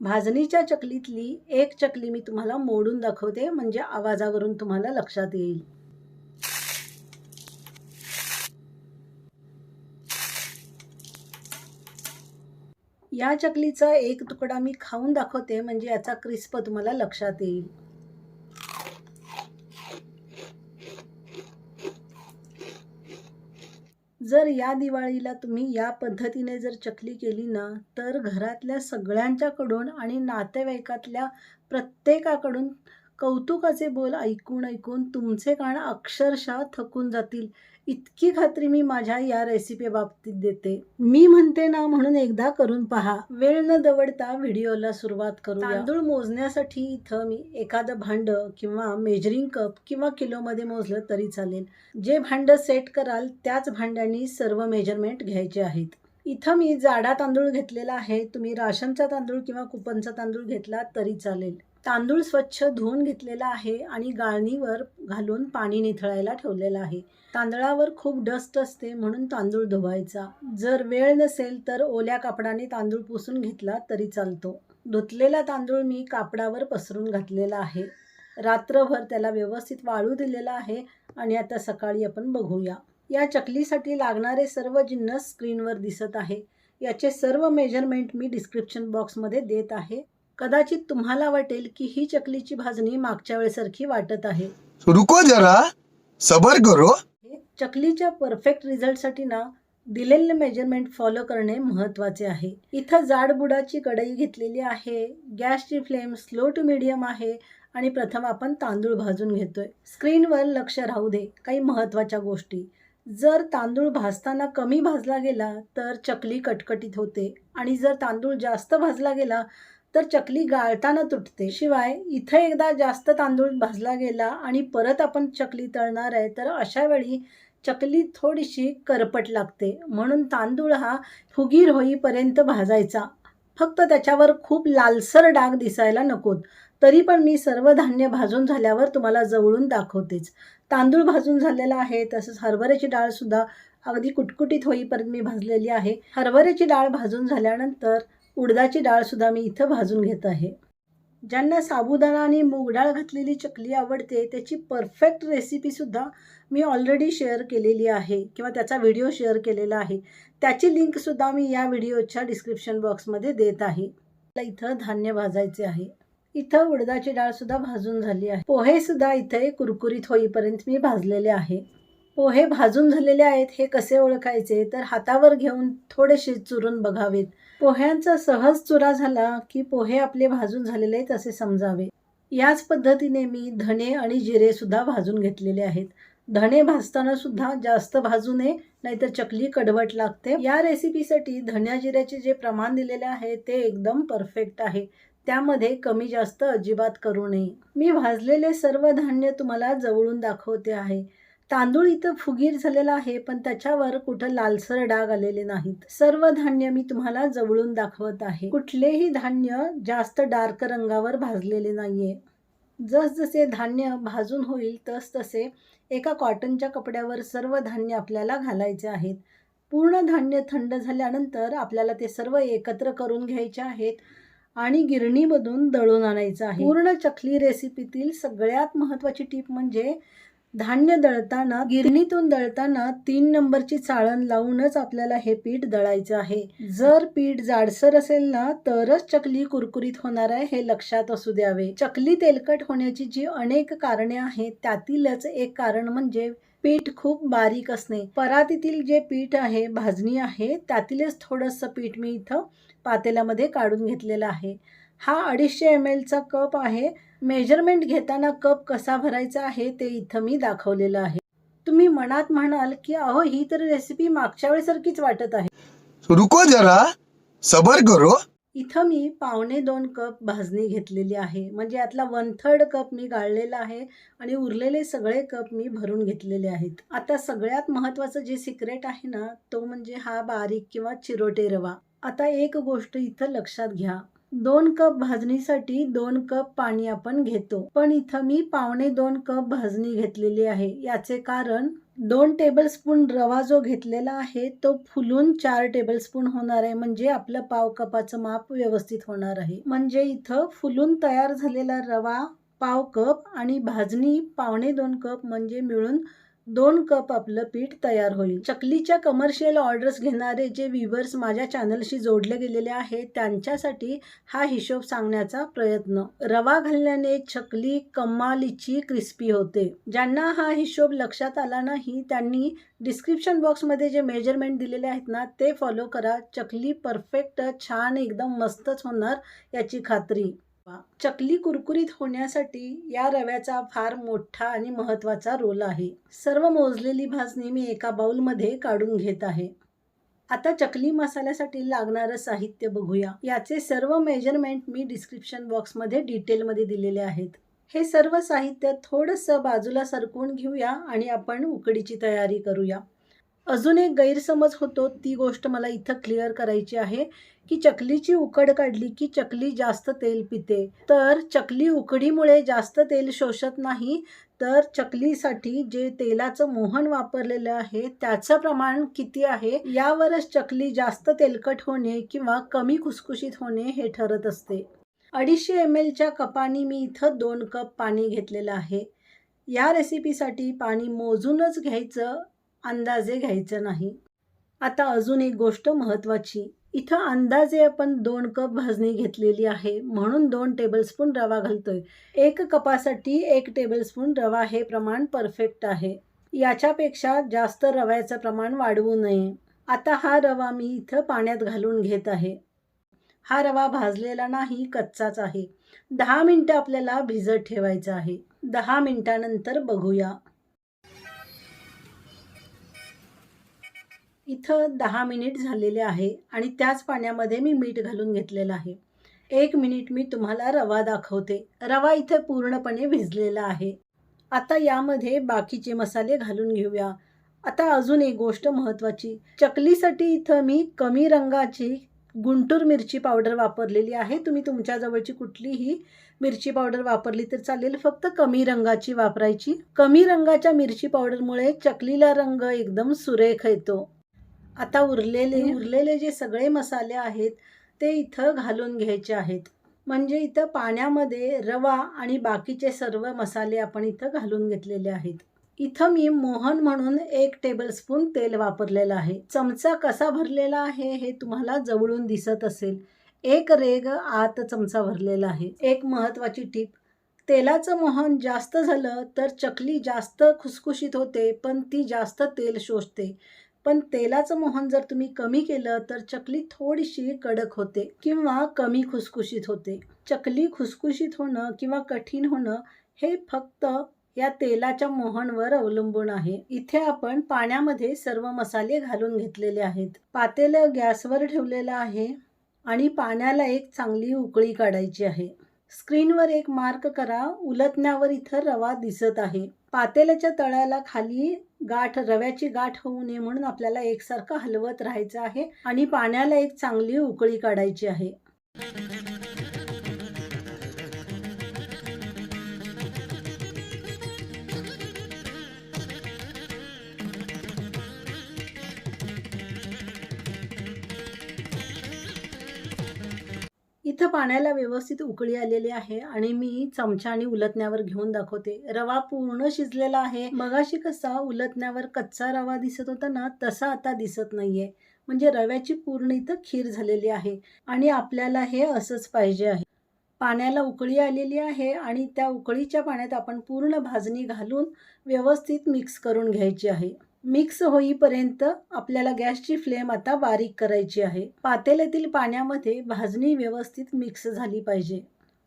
भाजणीच्या चकलीतली एक चकली मी तुम्हाला मोडून दाखवते म्हणजे आवाजावरून तुम्हाला लक्षात येईल. या चकलीचा एक तुकडा मी खाऊन दाखवते म्हणजे याचा क्रिस्प तुम्हाला लक्षात येईल. जर या दिवाळीला तुम्ही या पद्धतीने जर चकली केली ना तर घरातल्या सगळ्यांच्याकडून आणि नातेवाईकातल्या प्रत्येकाकडून कौतुकाचे बोल ऐकून ऐकून तुमचे कान अक्षरशः थकून जातील. इतकी खात्री मी माझ्या या रेसिपी बाबतीत देते. मी म्हणते ना म्हणून एकदा करून पहा. वेळ न दवडता व्हिडिओला सुरुवात करू तांदूळ मोजण्यासाठी इथं मी एखादं भांड किंवा मेजरिंग कप किंवा किलोमध्ये मोजलं तरी चालेल. जे भांड सेट कराल त्याच भांड्यानी सर्व मेजरमेंट घ्यायचे आहेत. इथं मी जाडा तांदूळ घेतलेला आहे. तुम्ही राशनचा तांदूळ किंवा कुपनचा तांदूळ घेतला तरी चालेल. तांदूळ स्वच्छ धुवून घेतलेला आहे आणि गाळणीवर घालून पाणी निथळायला ठेवलेलं आहे. तांदळावर खूप डस्ट असते म्हणून तांदूळ धुवायचा. जर वेळ नसेल तर ओल्या कापडाने तांदूळ पुसून घेतला तरी चालतो. धुतलेला तांदूळ मी कापडावर पसरून घातलेला आहे. रात्रभर त्याला व्यवस्थित वाळू दिलेला आहे आणि आता सकाळी आपण बघूया. या चकलीसाठी लागणारे सर्व जिन्नस स्क्रीनवर दिसत आहे. याचे सर्व मेजरमेंट मी डिस्क्रिप्शन बॉक्समध्ये देत आहे. कदाचित तुम्हाला वाटेल की ही चकलीची भाजणी मागच्या वेळेसारखी वाटत आहे. रुको जरा. सबर करो. चकलीच्या परफेक्ट रिझल्टसाठी ना दिलेले मेजरमेंट फॉलो करणे महत्त्वाचे आहे. इथं जाडबुडाची कढई घेतलेली आहे. गॅसची फ्लेम स्लो टू मिडियम आहे आणि प्रथम आपण तांदूळ भाजून घेतोय. स्क्रीनवर लक्ष राहू दे काही महत्त्वाच्या गोष्टी. जर तांदूळ भाजताना कमी भाजला गेला तर चकली कटकटीत होते. आणि जर तांदूळ जास्त भाजला गेला तर चकली गाळताना तुटते. शिवाय इथं एकदा जास्त तांदूळ भाजला गेला आणि परत आपण चकली तळणार आहे तर अशा वेळी चकली थोडीशी करपट लागते. म्हणून तांदूळ हा फुगीर होईपर्यंत भाजायचा. फक्त त्याच्यावर खूप लालसर डाग दिसायला नकोत. तरी पण मी सर्व धान्य भाजून झाल्यावर तुम्हाला जवळून दाखवतेच. तांदूळ भाजून झालेला आहे तसंच हरभऱ्याची डाळसुद्धा अगदी कुटकुटीत होईपर्यंत मी भाजलेली आहे. हरभऱ्याची डाळ भाजून झाल्यानंतर उडदाची डाळसुद्धा मी इथं भाजून घेत आहे. ज्यांना साबुदाणा आणि मूग डाळ घातलेली चकली आवडते त्याची परफेक्ट रेसिपीसुद्धा मी ऑलरेडी शेअर केलेली आहे किंवा त्याचा व्हिडिओ शेअर केलेला आहे. त्याची लिंकसुद्धा मी या व्हिडिओच्या डिस्क्रिप्शन बॉक्समध्ये देत आहे. मला इथं धान्य भाजायचे आहे. इथं उडदाची डाळसुद्धा भाजून झाली आहे. पोहेसुद्धा इथे कुरकुरीत होईपर्यंत मी भाजलेले आहे. पोहे भाजून झालेले आहेत हे कसे ओळखायचे? तर हातावर घेऊन थोडेसे चुरून बघावेत. पोह्यांचा सहज चुरा झाला की पोहे आपले भाजून झालेले आहेत असे समजावे. याच पद्धतीने मी धणे आणि जिरेसुद्धा भाजून घेतलेले आहेत. धणे भाजताना सुद्धा जास्त भाजू नये नाहीतर चकली कडवट लागते. या रेसिपीसाठी धण्या जिऱ्याचे जे प्रमाण दिलेले आहे ते एकदम परफेक्ट आहे. त्यामध्ये कमी जास्त अजिबात करू नये. मी भाजलेले सर्व धान्य तुम्हाला जवळून दाखवते आहे. तांदूळ इथं फुगीर झालेला आहे पण त्याच्यावर कुठं लालसर डाग आलेले नाहीत. सर्व धान्य मी तुम्हाला जवळून दाखवत आहे. कुठलेही धान्य जास्त डार्क रंगावर भाजलेले नाहीये. जसजसे धान्य भाजून होईल तस तसे एका कॉटनच्या कपड्यावर सर्व धान्य आपल्याला घालायचे आहेत. पूर्ण धान्य थंड झाल्यानंतर आपल्याला ते सर्व एकत्र करून घ्यायचे आहेत आणि गिरणीमधून दळून आणायचं आहे. पूर्ण चकली रेसिपीतील सगळ्यात महत्त्वाची टीप म्हणजे धान्य दळताना गिरणीतून दळताना तीन नंबरची चाळण लावूनच आपल्याला हे पीठ दळायचं आहे. जर पीठ जाडसर असेल ना तरच चकली कुरकुरीत होणार आहे हे लक्षात असू द्यावे. चकली तेलकट होण्याची जी अनेक कारणे आहेत त्यातीलच एक कारण म्हणजे पीठ खूप बारीक असणे. परातीतील जे पीठ आहे भाजणी आहे त्यातीलच थोडंसं पीठ मी इथं पातेल्यामध्ये काढून घेतलेलं आहे. हा अडीचशे एम एलचा कप आहे. मेजरमेंट घेताना कप कसा भरायचा आहे ते इथं मी दाखवलेलं आहे. तुम्ही मनात म्हणाल की अहो ही तर रेसिपी मागच्या वेळेसारखीच वाटत आहे. रुको जरा. सबर करो. इथं मी पावणे दोन कप भाजणी घेतलेली आहे. म्हणजे यातला वन थर्ड कप मी गाळलेला आहे आणि उरलेले सगळे कप मी भरून घेतलेले आहेत. आता सगळ्यात महत्त्वाचं जे सिक्रेट आहे ना तो म्हणजे हा बारीक किंवा चिरोटे रवा. आता एक गोष्ट इथं लक्षात घ्या. दोन कप भाजणीसाठी दोन कप पाणी आपण घेतो. पण इथं मी पावणे दोन कप भाजणी घेतलेली आहे. याचे कारण दोन टेबलस्पून रवा जो घेतलेला आहे तो फुलून चार टेबलस्पून होणार आहे. म्हणजे आपलं पाव कपाचं माप व्यवस्थित होणार आहे. म्हणजे इथं फुलून तयार झालेला रवा पाव कप आणि भाजणी पावणे दोन कप म्हणजे मिळून दोन कप आपलं पीठ तयार होईल. चकलीच्या कमर्शियल ऑर्डर्स घेणारे जे व्ह्युअर्स माझ्या चॅनलशी जोडले गेलेले आहेत त्यांच्यासाठी हा हिशोब सांगण्याचा प्रयत्न. रवा घालण्याने चकली कमालीची क्रिस्पी होते. ज्यांना हा हिशोब लक्षात आला नाही त्यांनी डिस्क्रिप्शन बॉक्समध्ये जे मेजरमेंट दिलेले आहेत ना ते फॉलो करा. चकली परफेक्ट छान एकदम मस्तच होणार याची खात्री. चकली कुरकुरीत होण्यासाठी या रव्याचा फार मोठा आणि महत्त्वाचा रोल आहे. सर्व मोजलेली भाजणी मी एका बाऊलमध्ये काढून घेत आहे. आता चकली मसाल्यासाठी लागणारं साहित्य बघूया. याचे सर्व मेजरमेंट मी डिस्क्रिप्शन बॉक्समध्ये डिटेलमध्ये दिलेले आहेत. हे सर्व साहित्य थोडंसं बाजूला सरकवून घेऊया आणि आपण उकडीची तयारी करूया. अजून एक गैरसमज होतो ती गोष्ट मला इथं क्लिअर करायची आहे की चकलीची उकड काढली की चकली जास्त तेल पिते. तर चकली उकडीमुळे जास्त तेल शोषत नाही तर चकलीसाठी जे तेलाचं मोहन वापरलेलं आहे त्याचं प्रमाण किती आहे यावरच चकली जास्त तेलकट होणे किंवा कमी खुसखुशीत होणे हे ठरत असते. अडीचशे एम एलच्या कपाने मी इथं दोन कप पाणी घेतलेलं आहे. या रेसिपीसाठी पाणी मोजूनच घ्यायचं अंदाजे घ्यायचं नाही. आता अजून एक गोष्ट महत्त्वाची. इथं अंदाजे आपण दोन कप भाजणी घेतलेली आहे. म्हणून दोन टेबलस्पून रवा घालतोय. एक कपासाठी एक टेबलस्पून रवा हे प्रमाण परफेक्ट आहे. याच्यापेक्षा जास्त रव्याचं प्रमाण वाढवू नये. आता हा रवा मी इथं पाण्यात घालून घेत आहे. हा रवा भाजलेला नाही कच्चाच आहे. दहा मिनटं आपल्याला भिजत ठेवायचं आहे. दहा मिनटानंतर बघूया. इथं दहा मिनिट झालेले आहे आणि त्याच पाण्यामध्ये मी मीठ घालून घेतलेलं आहे. एक मिनिट मी तुम्हाला रवा दाखवते. रवा इथे पूर्णपणे भिजलेला आहे. आता यामध्ये बाकीचे मसाले घालून घेऊया. आता अजून एक गोष्ट महत्त्वाची. चकलीसाठी इथं मी कमी रंगाची गुंटूर मिरची पावडर वापरलेली आहे. तुम्ही तुमच्याजवळची कुठलीही मिरची पावडर वापरली तर चालेल. फक्त कमी रंगाची वापरायची. कमी रंगाच्या मिरची पावडरमुळे चकलीला रंग एकदम सुरेख येतो. आता उरलेले उरलेले जे सगळे मसाले आहेत ते इथं घालून घ्यायचे आहेत. म्हणजे इथं पाण्यामध्ये रवा आणि बाकीचे सर्व मसाले आपण इथं घालून घेतलेले आहेत. इथं मी मोहन म्हणून एक टेबलस्पून तेल वापरलेलं आहे. चमचा कसा भरलेला आहे हे तुम्हाला जवळून दिसत असेल. एक रेग आत चमचा भरलेला आहे. एक महत्त्वाची टीप तेलाचं मोहन जास्त झालं तर चकली जास्त खुसखुशीत होते पण ती जास्त तेल शोषते. पण तेलाचं मोहन जर तुम्ही कमी केलं तर चकली थोडीशी कडक होते किंवा कमी खुसखुशीत होते. चकली खुसखुशीत होणं किंवा कठीण होणं हे फक्त या तेलाच्या मोहनवर अवलंबून आहे. इथे आपण पाण्यामध्ये सर्व मसाले घालून घेतलेले आहेत. पातेलं गॅसवर ठेवलेलं आहे आणि पाण्याला एक चांगली उकळी काढायची आहे. स्क्रीनवर एक मार्क करा उलटण्यावर इथं रवा दिसत आहे. पातेल्याच्या तळ्याला खाली गाठ रव्याची गाठ होऊ नये म्हणून आपल्याला एकसारखं हलवत राहायचं आहे आणि पाण्याला एक चांगली उकळी काढायची आहे. इथं पाण्याला व्यवस्थित उकळी आलेली आहे आणि मी चमच्याने उलटण्यावर घेऊन दाखवते. रवा पूर्ण शिजलेला आहे. मगाशी कसा उलटण्यावर कच्चा रवा दिसत होता ना तसा आता दिसत नाहीये. म्हणजे रव्याची पूर्ण इथं खीर झालेली आहे आणि आपल्याला हे असंच पाहिजे आहे. पाण्याला उकळी आलेली आहे आणि त्या उकळीच्या पाण्यात आपण पूर्ण भाजणी घालून व्यवस्थित मिक्स करून घ्यायची आहे. मिक्स होईपर्यंत आपल्याला गॅसची फ्लेम आता बारीक करायची आहे. पातेल्यातील पाण्यामध्ये भाजणी व्यवस्थित मिक्स झाली पाहिजे.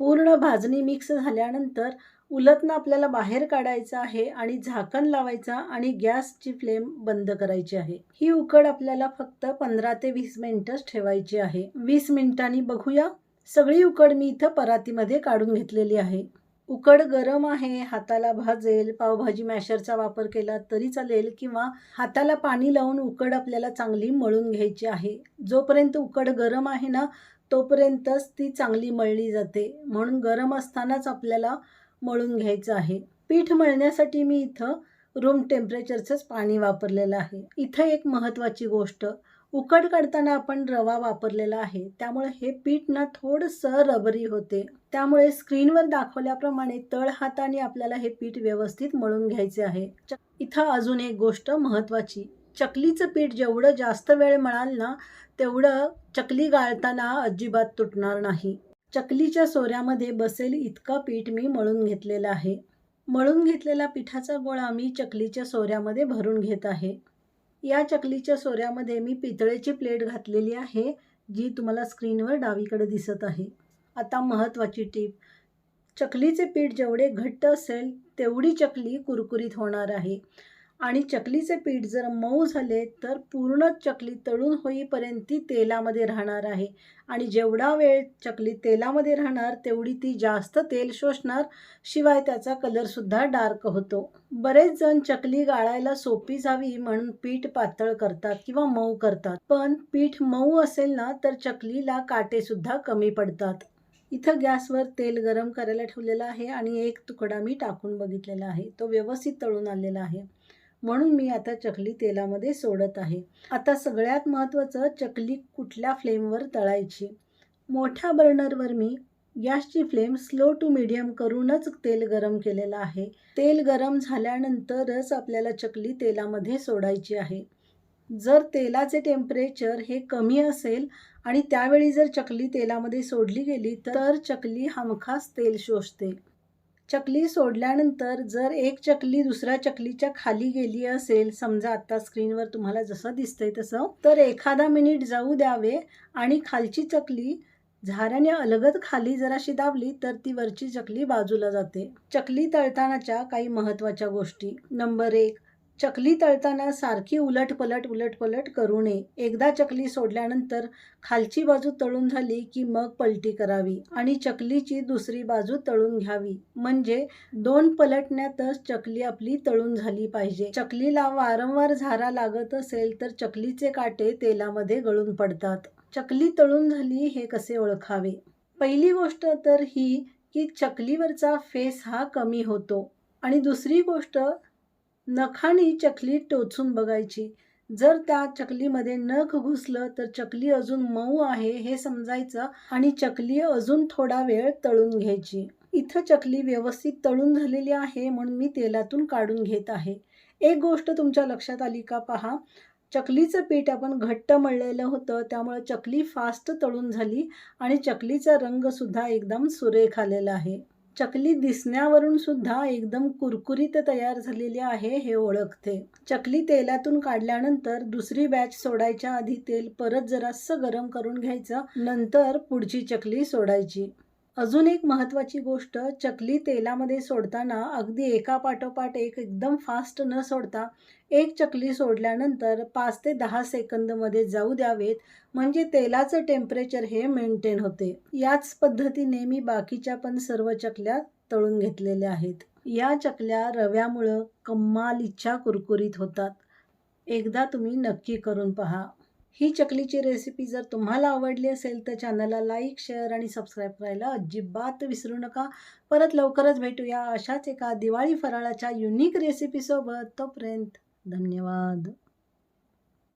पूर्ण भाजणी मिक्स झाल्यानंतर उलटणं आपल्याला बाहेर काढायचं आहे आणि झाकण लावायचं आणि गॅसची फ्लेम बंद करायची आहे. ही उकड आपल्याला फक्त पंधरा ते वीस मिनिटच ठेवायची आहे. वीस मिनिटांनी बघूया. सगळी उकड मी इथं परातीमध्ये काढून घेतलेली आहे. उकड गरम आहे हाताला भाजेल पावभाजी मॅशरचा वापर केला तरी चालेल किंवा हाताला पाणी लावून उकड आपल्याला चांगली मळून घ्यायची आहे. जोपर्यंत उकड गरम आहे ना तोपर्यंतच ती चांगली मळली जाते. म्हणून गरम असतानाच आपल्याला मळून घ्यायचं आहे. पीठ मळण्यासाठी मी इथं रूम टेम्परेचरचंच पाणी वापरलेलं आहे. इथं एक महत्त्वाची गोष्ट उकड काढताना आपण रवा वापरलेला आहे. त्यामुळे हे पीठ ना थोडंसं रबरी होते. त्यामुळे स्क्रीनवर दाखवल्याप्रमाणे तळ हाताने आपल्याला हे पीठ व्यवस्थित मळून घ्यायचे आहे. इथं अजून एक गोष्ट महत्त्वाची. चकलीचं पीठ जेवढं जास्त वेळ मळाल ना तेवढं चकली गाळताना अजिबात तुटणार नाही. चकलीच्या सोऱ्यामध्ये बसेल इतकं पीठ मी मळून घेतलेलं आहे. मळून घेतलेला पिठाचा गोळा मी चकलीच्या सोऱ्यामध्ये भरून घेत आहे. या चकलीच्या सोऱ्यामध्ये मी पितळेची प्लेट घातलेली आहे जी तुम्हाला स्क्रीनवर डावीकडे दिसत आहे. आता महत्त्वाची टीप. चकलीचे पीठ जेवढे घट्ट असेल तेवढी चकली कुरकुरीत होणार आहे. आणि चकलीचे पीठ जर मऊ झाले तर पूर्ण चकली तळून होईपर्यंत ती तेलामध्ये राहणार आहे. आणि जेवढा वेळ चकली तेलामध्ये राहणार तेवढी ती जास्त तेल शोषणार शिवाय त्याचा कलरसुद्धा डार्क होतो. बरेच जण चकली गाळायला सोपी जावी म्हणून पीठ पातळ करतात किंवा मऊ करतात. पण पीठ मऊ असेल ना तर चकलीला काटेसुद्धा कमी पडतात. इथं गॅसवर तेल गरम करायला ठेवलेलं आहे आणि एक तुकडा मी टाकून बघितलेला आहे. तो व्यवस्थित तळून आलेला आहे. म्हणून मी आता चकली तेलामध्ये सोडत आहे. आता सगळ्यात महत्त्वाचं चकली कुठल्या फ्लेमवर तळायची? मोठ्या बर्नरवर मी गॅसची फ्लेम स्लो टू मिडियम करूनच तेल गरम केलेलं आहे. तेल गरम झाल्यानंतरच आपल्याला चकली तेलामध्ये सोडायची आहे. जर तेलाचे टेम्परेचर हे कमी असेल आणि त्यावेळी जर चकली तेलामध्ये सोडली गेली तर चकली हमखास तेल शोषते. चकली सोडल्यानंतर जर एक चकली दुसऱ्या चकलीच्या खाली गेली असेल समजा आत्ता स्क्रीनवर तुम्हाला जसं दिसतंय तसं तर एखादा मिनिट जाऊ द्यावे आणि खालची चकली झाऱ्याने अलगद खाली जराशी दाबली तर ती वरची चकली बाजूला जाते. चकली तळतानाच्या काही महत्त्वाच्या गोष्टी. नंबर एक चकली तळताना सारखी उलट पलट उलट पलट करू नये. एकदा चकली सोडल्यानंतर खालची बाजू तळून झाली की मग पलटी करावी आणि चकलीची दुसरी बाजू तळून घ्यावी. म्हणजे दोन पलटण्यातच चकली आपली तळून झाली पाहिजे. चकलीला वारंवार झारा लागत असेल तर चकलीचे काटे तेलामध्ये गळून पडतात. चकली तळून झाली हे कसे ओळखावे? पहिली गोष्ट तर ही की चकलीवरचा फेस हा कमी होतो आणि दुसरी गोष्ट नखानी चकली टोचून बघायची. जर त्या चकलीमध्ये नख घुसलं तर चकली अजून मऊ आहे हे समजायचं आणि चकली अजून थोडा वेळ तळून घ्यायची. इथं चकली व्यवस्थित तळून झालेली आहे म्हणून मी तेलातून काढून घेत आहे. एक गोष्ट तुमच्या लक्षात आली का पहा? चकलीचं पीठ आपण घट्ट मळलेलं होतं त्यामुळे चकली फास्ट तळून झाली आणि चकलीचा रंगसुद्धा एकदम सुरेख आलेला आहे. चकली दिसण्यावरून सुद्धा एकदम कुरकुरीत तयार झालेली आहे हे ओळखते. चकली तेलातून काढल्यानंतर दुसरी बॅच सोडायच्या आधी तेल परत जरासं गरम करून घ्यायचं नंतर पुढची चकली सोडायची. अजून एक महत्त्वाची गोष्ट चकली तेलामध्ये सोडताना अगदी एका पाठोपाठ एक एकदम फास्ट न सोडता एक चकली सोडल्यानंतर पाच ते दहा सेकंदमध्ये जाऊ द्यावेत. म्हणजे तेलाचं टेम्परेचर हे मेंटेन होते. याच पद्धतीने मी बाकीच्या पण सर्व चकल्या तळून घेतलेल्या आहेत. या चकल्या रव्यामुळं कम्मालीच्या कुरकुरीत होतात. एकदा तुम्ही नक्की करून पहा. ही चकलीची रेसिपी जर तुम्हाला आवडली असेल तर चॅनलला लाईक शेअर आणि सबस्क्राईब करायला अजिबात विसरू नका. परत लवकरच भेटूया अशाच एका दिवाळी फराळाच्या युनिक रेसिपीसोबत तोपर्यंत धन्यवाद.